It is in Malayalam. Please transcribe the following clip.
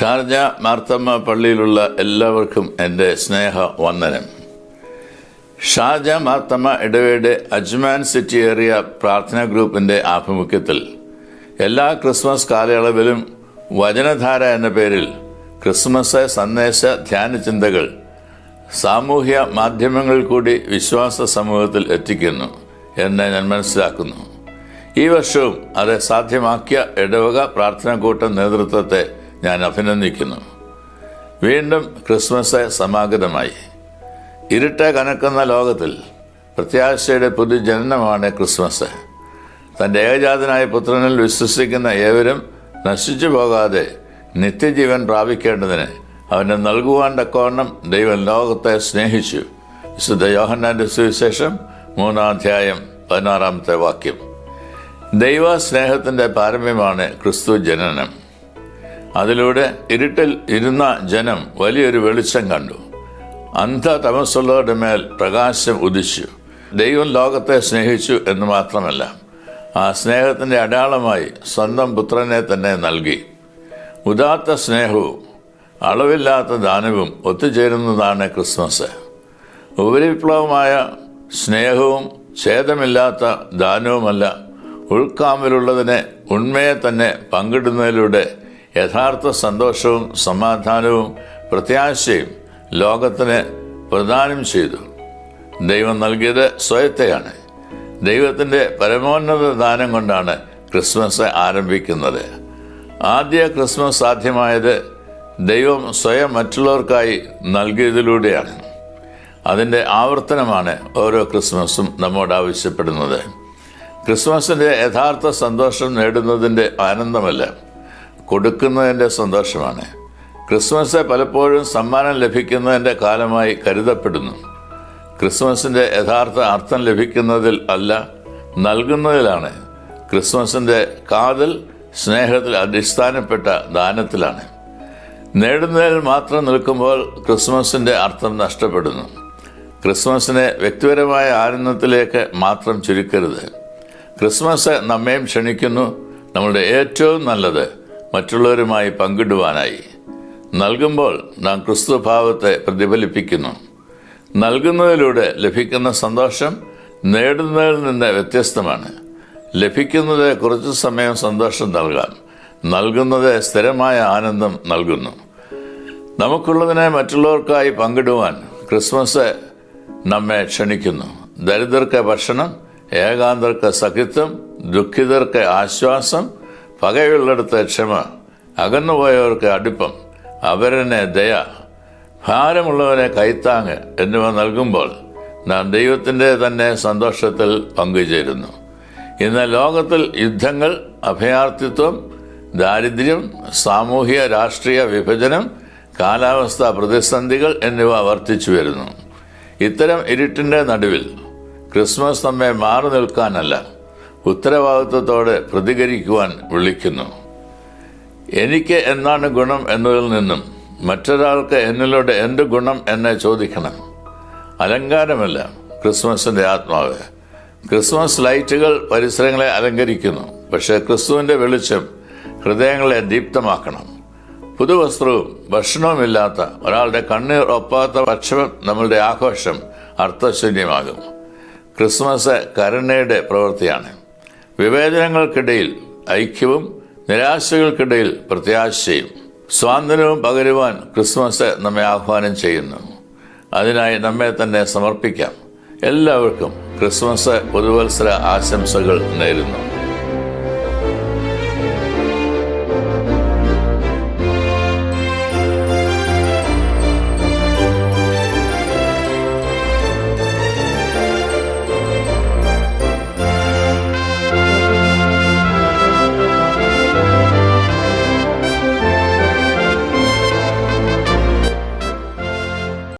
ഷാർജ മാർത്തമ്മ പള്ളിയിലുള്ള എല്ലാവർക്കും എന്റെ സ്നേഹ വന്ദനം ഷാർജ മാർത്തമ്മ ഇടവയുടെ അജ്മാൻ സിറ്റി ഏറിയ പ്രാർത്ഥനാ ഗ്രൂപ്പിന്റെ ആഭിമുഖ്യത്തിൽ എല്ലാ ക്രിസ്മസ് കാലയളവിലും വചനധാര എന്ന പേരിൽ ക്രിസ്മസ് സന്ദേശ ധ്യാന ചിന്തകൾ സാമൂഹ്യ മാധ്യമങ്ങൾ കൂടി വിശ്വാസ സമൂഹത്തിൽ എത്തിക്കുന്നു എന്ന് ഞാൻ മനസ്സിലാക്കുന്നു. ഈ വർഷവും അത് സാധ്യമാക്കിയ ഇടവക പ്രാർത്ഥനാ കൂട്ട നേതൃത്വത്തെ ഞാൻ അഭിനന്ദിക്കുന്നു. വീണ്ടും ക്രിസ്മസ് സമാഗതമായി. ഇരുട്ട് കനക്കുന്ന ലോകത്തിൽ പ്രത്യാശയുടെ പുതുജനനമാണ് ക്രിസ്മസ്. തന്റെ ഏകജാതനായ പുത്രനിൽ വിശ്വസിക്കുന്ന ഏവരും നശിച്ചു പോകാതെ നിത്യജീവൻ പ്രാപിക്കേണ്ടതിന് അവനെ നൽകുവാൻ തക്കവണ്ണം ദൈവം ലോകത്തെ സ്നേഹിച്ചു. വിശുദ്ധ യോഹന്നാന്റെ സുവിശേഷം മൂന്നാം അധ്യായം പതിനാറാമത്തെ വാക്യം. ദൈവ സ്നേഹത്തിന്റെ പാരമ്യമാണ് ക്രിസ്തു ജനനം. അതിലൂടെ ഇരുട്ടിൽ ഇരുന്ന ജനം വലിയൊരു വെളിച്ചം കണ്ടു. അന്ധ തമസ്സുള്ളവരുടെ മേൽ പ്രകാശം ഉദിച്ചു. ദൈവം ലോകത്തെ സ്നേഹിച്ചു എന്ന് മാത്രമല്ല ആ സ്നേഹത്തിന്റെ അടയാളമായി സ്വന്തം പുത്രനെ തന്നെ നൽകി. ഉദാത്ത സ്നേഹവും അളവില്ലാത്ത ദാനവും ഒത്തുചേരുന്നതാണ് ക്രിസ്മസ്. ഉപരിപ്ലവമായ സ്നേഹവും ഛേദമില്ലാത്ത ദാനവുമല്ല ഉൾക്കാമ്പിലുള്ളതിനെ ഉണ്മയെ തന്നെ പങ്കിടുന്നതിലൂടെ യഥാർത്ഥ സന്തോഷവും സമാധാനവും പ്രത്യാശയും ലോകത്തിന് പ്രദാനം ചെയ്തു. ദൈവം നൽകിയത് സ്വയത്തെയാണ്. ദൈവത്തിന്റെ പരമോന്നത ദാനം കൊണ്ടാണ് ക്രിസ്മസ് ആരംഭിക്കുന്നത്. ആദ്യ ക്രിസ്മസ് സാധ്യമായത് ദൈവം സ്വയം മറ്റുള്ളവർക്കായി നൽകിയതിലൂടെയാണ്. അതിന്റെ ആവർത്തനമാണ് ഓരോ ക്രിസ്മസും നമ്മോട് ആവശ്യപ്പെടുന്നത്. ക്രിസ്മസിന്റെ യഥാർത്ഥ സന്തോഷം നേടുന്നതിന്റെ ആനന്ദമല്ല. കൊടുക്കുന്നതിന്റെ സന്തോഷമാണ്. ക്രിസ്മസ് പലപ്പോഴും സമ്മാനം ലഭിക്കുന്നതിന്റെ കാലമായി കരുതപ്പെടുന്നു. ക്രിസ്മസിന്റെ യഥാർത്ഥ അർത്ഥം ലഭിക്കുന്നതിൽ അല്ല നൽകുന്നതിലാണ്. ക്രിസ്മസിന്റെ കാതൽ സ്നേഹത്തിൽ അടിസ്ഥാനപ്പെട്ട ദാനത്തിലാണ്. നേടുന്നതിൽ മാത്രം നിൽക്കുമ്പോൾ ക്രിസ്മസിന്റെ അർത്ഥം നഷ്ടപ്പെടുന്നു. ക്രിസ്മസിനെ വ്യക്തിപരമായ ആനന്ദത്തിലേക്ക് മാത്രം ചുരുക്കരുത്. ക്രിസ്മസ് നമ്മയും ക്ഷണിക്കുന്നു നമ്മളുടെ ഏറ്റവും നല്ലത് മറ്റുള്ളവരുമായി പങ്കിടുവാനായി. നൽകുമ്പോൾ നാം ക്രിസ്തുഭാവത്തെ പ്രതിഫലിപ്പിക്കുന്നു. നൽകുന്നതിലൂടെ ലഭിക്കുന്ന സന്തോഷം നേടുന്നതിൽ നിന്ന് വ്യത്യസ്തമാണ്. ലഭിക്കുന്നത് കുറച്ചു സമയം സന്തോഷം നൽകാം നൽകുന്നത് സ്ഥിരമായ ആനന്ദം നൽകുന്നു. നമുക്കുള്ളതിനെ മറ്റുള്ളവർക്കായി പങ്കിടുവാൻ ക്രിസ്മസ് നമ്മെ ക്ഷണിക്കുന്നു. ദരിദ്രർക്ക് ഭക്ഷണം ഏകാന്തർക്ക് സഖിത്വം ദുഃഖിതർക്ക് ആശ്വാസം പകയുള്ളിടത്ത് ക്ഷമ അകന്നുപോയവർക്ക് അടുപ്പം അവരനെ ദയ ഭാരമുള്ളവനെ കൈത്താങ് എന്നിവ നൽകുമ്പോൾ നാം ദൈവത്തിന്റെ തന്നെ സന്തോഷത്തിൽ പങ്കുചേരുന്നു. ഇന്ന് ലോകത്തിൽ യുദ്ധങ്ങൾ അഭയാർത്ഥിത്വം ദാരിദ്ര്യം സാമൂഹ്യ രാഷ്ട്രീയ വിഭജനം കാലാവസ്ഥാ പ്രതിസന്ധികൾ എന്നിവ വർദ്ധിച്ചു വരുന്നു. ഇത്തരം ഇരുട്ടിന്റെ നടുവിൽ ക്രിസ്മസ് നമ്മെ മാറി നിൽക്കാനല്ല ഉത്തരവാദിത്വത്തോടെ പ്രതികരിക്കുവാൻ വിളിക്കുന്നു. എനിക്ക് എന്താണ് ഗുണം എന്നതിൽ നിന്നും മറ്റൊരാൾക്ക് എന്നിലൂടെ എന്ത് ഗുണം എന്നെ ചോദിക്കണം. അലങ്കാരമല്ല ക്രിസ്മസിന്റെ ആത്മാവ്. ക്രിസ്മസ് ലൈറ്റുകൾ പരിസരങ്ങളെ അലങ്കരിക്കുന്നു. പക്ഷേ ക്രിസ്തുവിന്റെ വെളിച്ചം ഹൃദയങ്ങളെ ദീപ്തമാക്കണം. പുതുവസ്ത്രവും ഭക്ഷണവുമില്ലാത്ത ഒരാളുടെ കണ്ണീർ ഒപ്പാത്ത ഭക്ഷണം നമ്മളുടെ ആഘോഷം അർത്ഥശൂന്യമാകും. ക്രിസ്മസ് കരുണയുടെ പ്രവൃത്തിയാണ്. വിവേചനങ്ങൾക്കിടയിൽ ഐക്യവും നിരാശകൾക്കിടയിൽ പ്രത്യാശയും സ്വാതന്ത്ര്യവും പകരുവാൻ ക്രിസ്മസ് നമ്മെ ആഹ്വാനം ചെയ്യുന്നു. അതിനായി നമ്മെ തന്നെ സമർപ്പിക്കാം. എല്ലാവർക്കും ക്രിസ്മസ് പുതുവത്സര ആശംസകൾ നേരുന്നു.